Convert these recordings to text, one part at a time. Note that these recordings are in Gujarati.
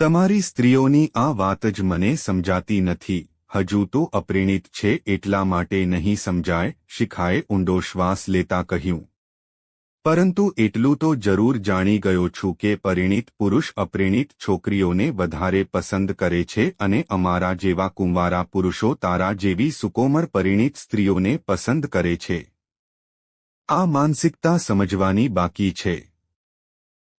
તમારી સ્ત્રીઓની આ વાત જ મને સમજાતી નથી. હજુ તો અપરિણિત છે એટલા માટે નહીં સમજાય, શિખાએ ઊંડો શ્વાસ લેતા કહ્યું. પરંતુ એટલું તો જરૂર જાણી ગયો છું કે પરિણિત પુરુષ અપરિણિત છોકરીઓને વધારે પસંદ કરે છે અને અમારા જેવા કુંવારા પુરુષો તારા જેવી સુકોમર પરિણિત સ્ત્રીઓને પસંદ કરે છે. આ માનસિકતા સમજવાની બાકી છે.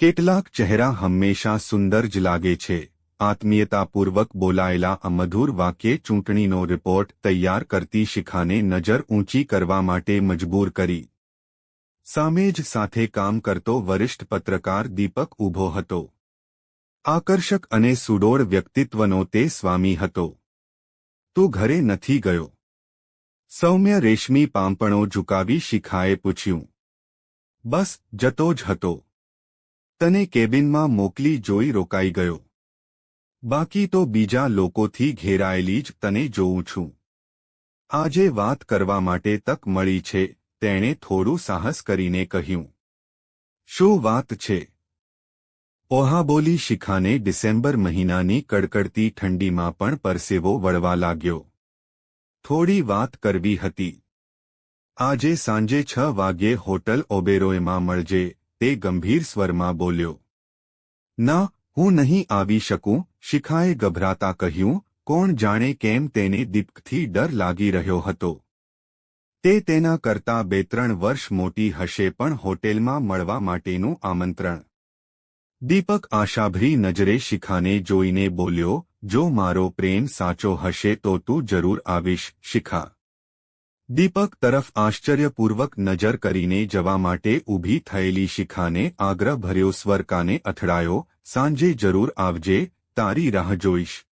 કેટલાક ચહેરા હંમેશા સુંદર જ લાગે છે. આત્મીયતાપૂર્વક બોલાયેલા આ મધુર વાક્યે ચૂંટણીનો રિપોર્ટ તૈયાર કરતી શિખાને નજર ઊંચી કરવા માટે મજબૂર કરી. સામે જ સાથે કામ કરતો વરિષ્ઠ પત્રકાર દીપક ઊભો હતો. આકર્ષક અને સુડોળ વ્યક્તિત્વનો તે સ્વામી હતો. તું ઘરે નથી ગયો. સૌમ્ય રેશમી પાંપણો ઝુકાવી શિખાએ પૂછ્યું. બસ, જતો જ હતો. તને કેબિનમાં મોકલી જોઈ રોકાઈ ગયો. બાકી તો બીજા લોકોથી ઘેરાયેલી જ તને જોઉં છું. આજે વાત કરવા માટે તક મળી છે, તેણે થોડું સાહસ કરીને કહ્યું. શું વાત છે? ઓહાબોલી શિખાને ડિસેમ્બર મહિનાની કડકડતી ઠંડીમાં પણ પરસેવો વળવા લાગ્યો. થોડી વાત કરવી હતી. આજે સાંજે છ વાગ્યે હોટલ ઓબેરોયમાં મળજે તે ગંભીર સ્વરમાં બોલ્યો, ના, હું નહીં આવી શકું. શિખાએ ગભરાતા કહ્યું, કોણ જાણે કેમ તેને દીપકથી ડર લાગી રહ્યો હતો. તે તેના કરતા બે ત્રણ વર્ષ મોટી હશે પણ હોટેલમાં મળવા માટેનું આમંત્રણ. દીપક આશાભરી નજરે શિખાને જોઈને બોલ્યો, જો મારો પ્રેમ સાચો હશે તો તું જરૂર આવીશ, શિખા. દીપક તરફ આશ્ચર્યપૂર્વક નજર કરીને જવા માટે ઊભી થયેલી શિખાને આગ્રહ ભર્યો, સ્વરકાને અથડાયો, સાંજે જરૂર આવજે, તારી રાહ જોઈશ.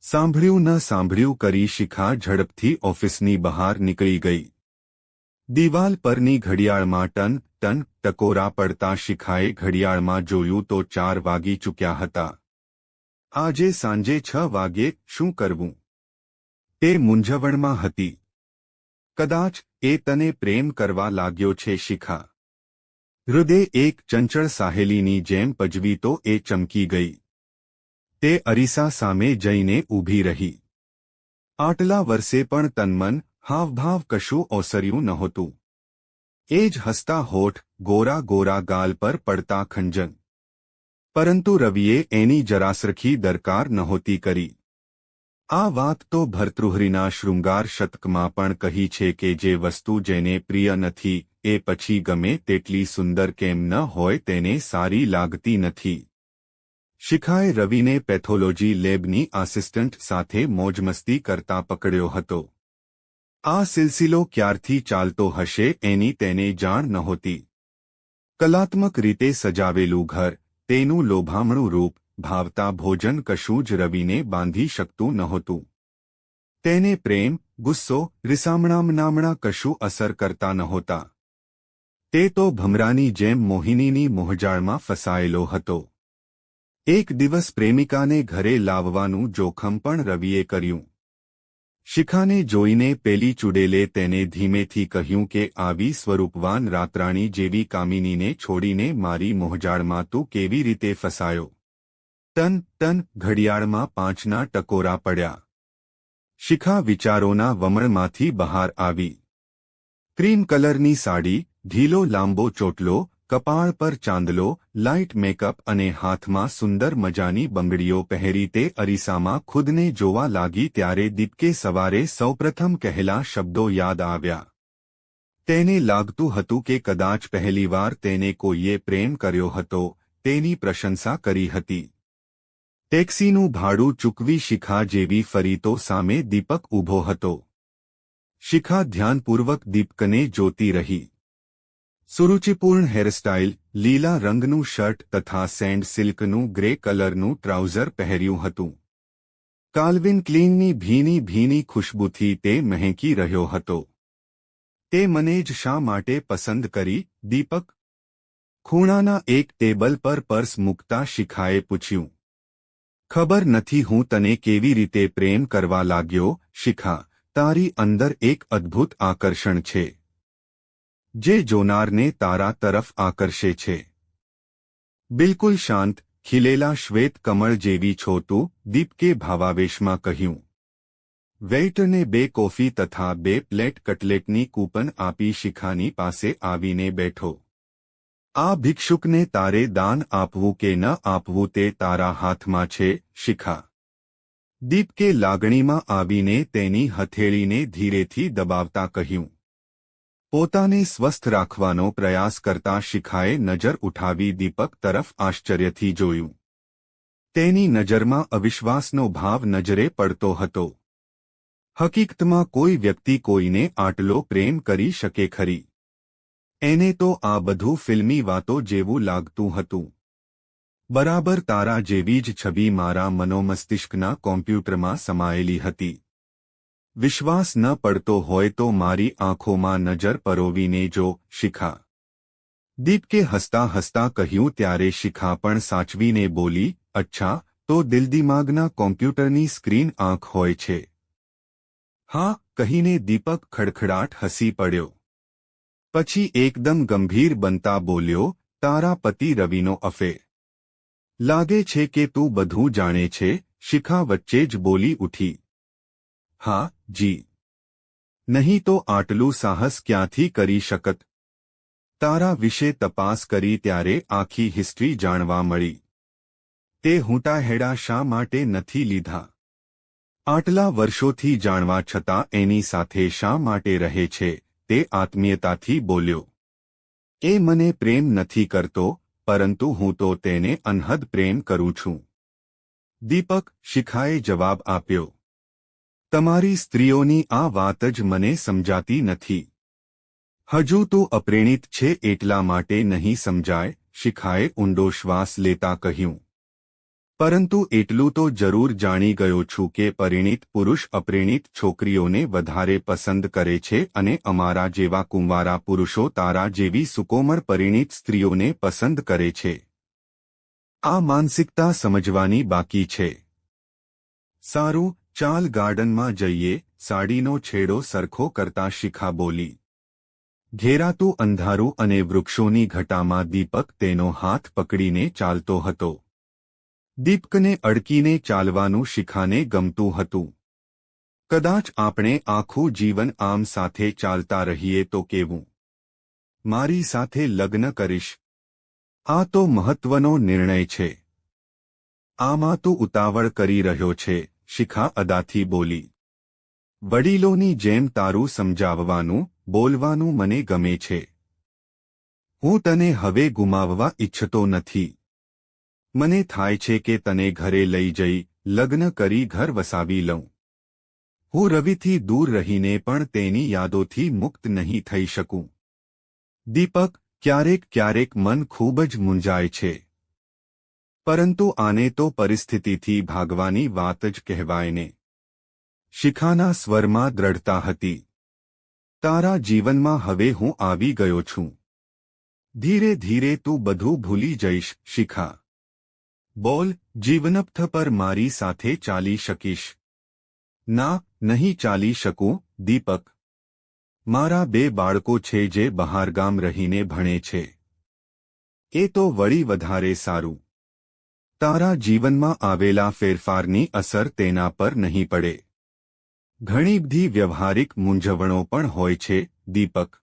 સાંભળ્યું ન સાંભળ્યું કરી શિખા ઝડપથી ઓફિસની બહાર નીકળી ગઈ. દિવાલ પરની ઘડિયાળમાં ટન ટન ટકોરા પડતા શિખાએ ઘડિયાળમાં જોયું તો ચાર વાગી ચૂક્યા હતા. આજે સાંજે છ વાગ્યે શું કરવું? તે મૂંઝવણમાં હતી. કદાચ એ તને પ્રેમ કરવા લાગ્યો છે, શિખા. હૃદય એક ચંચળ સાહેલીની જેમ પજવી તો એ ચમકી ગઈ. તે અરીસા સામે જઈને ઊભી રહી. આટલા વર્ષે પણ તન્મન હાવભાવ કશું ઓસર્યું નહોતું. એ જ હસતા હોઠ ગોરા ગોરા ગાલ પર પડતા ખંજન. પરંતુ રવિએ એની જરાસરખી દરકાર નહોતી કરી. આ વાત તો ભર્તૃહરિના શૃંગાર શતકમાં પણ કહી છે કે જે વસ્તુ જેને પ્રિય નથી, એ પછી ગમે તેટલી સુંદર કેમ ન હોય તેને સારી લાગતી નથી. શિખાએ રવિને પેથોલોજી લેબની આસિસ્ટન્ટ સાથે મોજમસ્તી કરતા પકડ્યો હતો. આ સિલસિલો ક્યારથી ચાલતો હશે એની તેને જાણ નહોતી. કલાત્મક રીતે સજાવેલું ઘર, તેનું લોભામણું રૂપ ભાવતા ભોજન કશું જ રવિને બાંધી શકતું નહોતું. તેને પ્રેમ, ગુસ્સો રિસામણામનામણા કશું અસર કરતા નહોતા. તે તો ભમરાની જેમ મોહિનીની મોહજાળમાં ફસાયેલો હતો. એક દિવસ પ્રેમિકાને ઘરે લાવવાનું જોખમ પણ રવિએ કર્યું. શિખાને જોઈને પેલી ચૂડેલે તેને ધીમેથી કહ્યું કે આવી સ્વરૂપવાન રાતરાણી જેવી કામિનીને છોડીને મારી મોહજાળમાં તું કેવી રીતે ફસાયો? ટન ટન ઘડિયાળમાં પાંચના ટકોરા પડ્યા. શિખા વિચારોના વમણમાંથી બહાર આવી. ક્રીમ કલરની સાડી, ઢીલો લાંબો ચોટલો, કપાળ પર ચાંદલો લાઇટ મેકઅપ અને હાથમાં સુંદર મજાની બંગડીઓ પહેરી તે અરીસામાં ખુદને જોવા લાગી ત્યારે દીપકે સવારે સૌપ્રથમ કહેલા શબ્દો યાદ આવ્યા. તેને લાગતું હતું કે કદાચ પહેલીવાર તેને કોઈએ પ્રેમ કર્યો હતો, તેની પ્રશંસા કરી હતી. ટેક્સીનું ભાડું ચૂકવી શિખા જેવી ફરી તો સામે દીપક ઊભો હતો. શિખા ધ્યાનપૂર્વક દીપકને જોતી રહી. સુરુચિપૂર્ણ હેરસ્ટાઇલ, લીલા રંગનું શર્ટ તથા સેન્ડ સિલ્કનું ગ્રે કલરનું ટ્રાઉઝર પહેર્યું હતું. કાલ્વિન ક્લીનની ભીની ભીની ખુશ્બુથી તે મહેંકી રહ્યો હતો. તે મને જ શા માટે પસંદ કરી, દીપક? ખૂણાના એક ટેબલ પર પર્સ મૂકતા શિખાએ પૂછ્યું. ખબર નથી હું તને કેવી રીતે પ્રેમ કરવા લાગ્યો, શિખા, તારી અંદર એક અદ્ભુત આકર્ષણ છે. જે જોનારને તારા તરફ આકર્ષે છે. બિલકુલ શાંત, ખીલેલા શ્વેત કમળ જેવી છો તું દીપકે ભાવાવેશમાં કહ્યું. વેઇટરને બે કોફી તથા બે પ્લેટ કટલેટની કૂપન આપી શિખાની પાસે આવીને બેઠો. આ ભિક્ષુકને તારે દાન આપવું કે ન આપવું તે તારા હાથમાં છે, શિખા. દીપકે લાગણીમાં આવીને તેની હથેળીને ધીરેથી દબાવતા કહ્યું. પોતાને સ્વસ્થ રાખવાનો પ્રયાસ કરતા શિખાએ નજર ઉઠાવી દીપક તરફ આશ્ચર્યથી જોયું. તેની નજરમાં અવિશ્વાસનો ભાવ નજરે પડતો હતો. હકીકતમાં કોઈ વ્યક્તિ કોઈને આટલો પ્રેમ કરી શકે ખરી. એને તો આ બધું ફિલ્મી વાતો જેવું લાગતું હતું. બરાબર તારા જેવી જ છબી મારા મનોમસ્તિષ્કના કોમ્પ્યુટરમાં સમાયેલી હતી. વિશ્વાસ ન પડતો હોય તો મારી આંખોમાં નજર પરોવીને જો, શિખા. દીપકે હસતા હસતા કહ્યું, ત્યારે શિખા પણ સાચવીને બોલી, અચ્છા, તો દિલદિમાગના કોમ્પ્યુટરની સ્ક્રીન આંખ હોય છે. હા, કહીને દીપક ખડખડાટ હસી પડ્યો. પછી એકદમ ગંભીર બનતા બોલ્યો, તારા પતિ રવિનો અફે. લાગે છે કે તું બધું જાણે છે, શિખા વચ્ચે જ બોલી ઉઠી. હા, જી. નહીં તો આટલું સાહસ ક્યાંથી કરી શકત? તારા વિશે તપાસ કરી ત્યારે આખી હિસ્ટ્રી જાણવા મળી. તે હુંટા હેડા શા માટે નથી લીધા? આટલા વર્ષોથી જાણવા છતાં એની સાથે શા માટે રહે છે? તે આત્મીયતાથી બોલ્યો. એ મને પ્રેમ નથી કરતો, પરંતુ હું તો તેને અનહદ પ્રેમ કરું છું. દીપક શિખાએ જવાબ આપ્યો. તમારી સ્ત્રીઓની આ વાત જ મને સમજાતી નથી. હજુ તો અપ્રેણિત છે એટલા માટે નહીં સમજાય, શિખાએ ઊંડો શ્વાસ લેતા કહ્યું. પરંતુ એટલું તો જરૂર જાણી ગયો છું કે પરિણીત પુરુષ અપરિણીત છોકરીઓને વધારે પસંદ કરે છે અને અમારા જેવા કુંવારા પુરુષો તારા જેવી સુકોમર પરિણીત સ્ત્રીઓને પસંદ કરે છે. આ માનસિકતા સમજવાની બાકી છે. સારું, ચાલ ગાર્ડનમાં જઈએ, સાડીનો છેડો સરખો કરતા શિખા બોલી. ઘેરાતું અંધારું અને વૃક્ષોની ઘટામાં દીપક તેનો હાથ પકડીને ચાલતો હતો. દીપકને અડકીને ચાલવાનું શિખાને ગમતું હતું. કદાચ આપણે આખું જીવન આમ સાથે ચાલતા રહીએ તો કેવું? મારી સાથે લગ્ન કરીશ. આ તો મહત્વનો નિર્ણય છે. આમાં તો ઉતાવળ કરી રહ્યો છે, શિખા અદાથી બોલી. વડીલોની જેમ તારું સમજાવવાનું, બોલવાનું મને ગમે છે. હું તને હવે ગુમાવવા ઇચ્છતો નથી. મને થાય છે કે તને ઘરે લઈ જઈ, લગ્ન કરી ઘર વસાવી લઉં. હું રવિથી દૂર રહીને પણ તેની યાદોથી મુક્ત નહીં થઈ શકું. દીપક, ક્યારેક ક્યારેક મન ખૂબ જ મૂંઝાય છે. પરંતુ આને તો પરિસ્થિતિથી ભાગવાની વાત જ કહેવાય ને. શિખાના સ્વરમાં દ્રઢતા હતી. તારા જીવનમાં હવે હું આવી ગયો છું. ધીરે ધીરે તું બધું ભૂલી જઈશ, શિખા. બોલ જીવનપથ પર મારી સાથે ચાલી શકીશ. ના, નહીં ચાલી શકું, દીપક. મારા બે બાળકો છે જે બહારગામ રહીને ભણે છે. એ તો વળી વધારે સારું. તારા જીવનમાં આવેલા ફેરફારની અસર તેના પર નહીં પડે. ઘણી બધી વ્યવહારિક મૂંઝવણો પણ હોય છે, દીપક.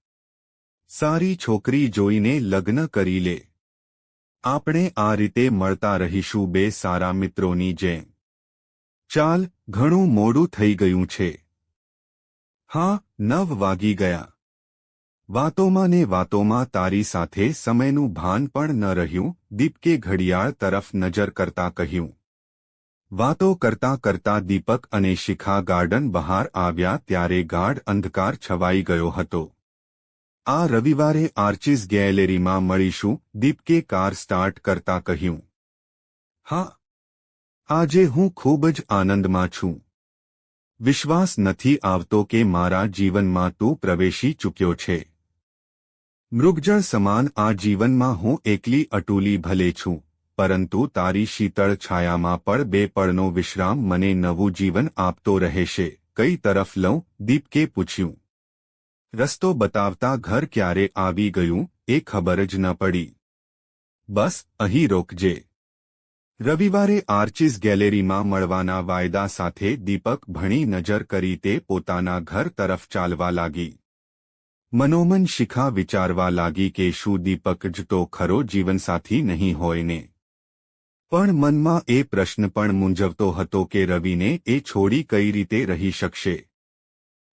સારી છોકરી જોઈને લગ્ન કરી લે. આપણે આ રીતે મળતા રહીશું બે સારા મિત્રોની જેમ. ચાલ, ઘણું મોડું થઈ ગયું છે. હા, નવ વાગી ગયા. વાતોમાં ને વાતોમાં તારી સાથે સમયનું ભાન પણ ન રહ્યું, દીપકે ઘડિયાળ તરફ નજર કરતા કહ્યું. વાતો કરતા કરતા દીપક અને શિખા ગાર્ડન બહાર આવ્યા ત્યારે ગાઢ અંધકાર છવાઈ ગયો હતો. આ રવિવારે આર્ચિસ ગેલેરીમાં મળીશું, દીપકે કાર સ્ટાર્ટ કરતા કહ્યું. હા. આજે હું ખૂબ જ આનંદમાં છું. વિશ્વાસ નથી આવતો કે મારા જીવનમાં તું પ્રવેશી ચૂક્યો છે. મૃગજળ સમાન આ જીવનમાં હું એકલી અટૂલી ભલે છું, પરંતુ તારી શીતળ છાયામાં પણ બે પળનો વિશ્રામ મને નવું જીવન આપતો રહેશે, કઈ તરફ લઉં, દીપકે પૂછ્યું. રસ્તો બતાવતા ઘર ક્યારે આવી ગયું એ ખબર જ ન પડી. બસ અહીં રોકજે. રવિવારે આર્ચિસ ગેલેરીમાં મળવાના વાયદા સાથે દીપક ભણી નજર કરી તે પોતાના ઘર તરફ ચાલવા લાગી. મનોમન શિખા વિચારવા લાગી કે શું દીપક જ તો ખરો જીવનસાથી નહીં હોય ને. પણ મનમાં એ પ્રશ્ન પણ મૂંઝવતો હતો કે રવિને એ છોડી કઈ રીતે રહી શકશે?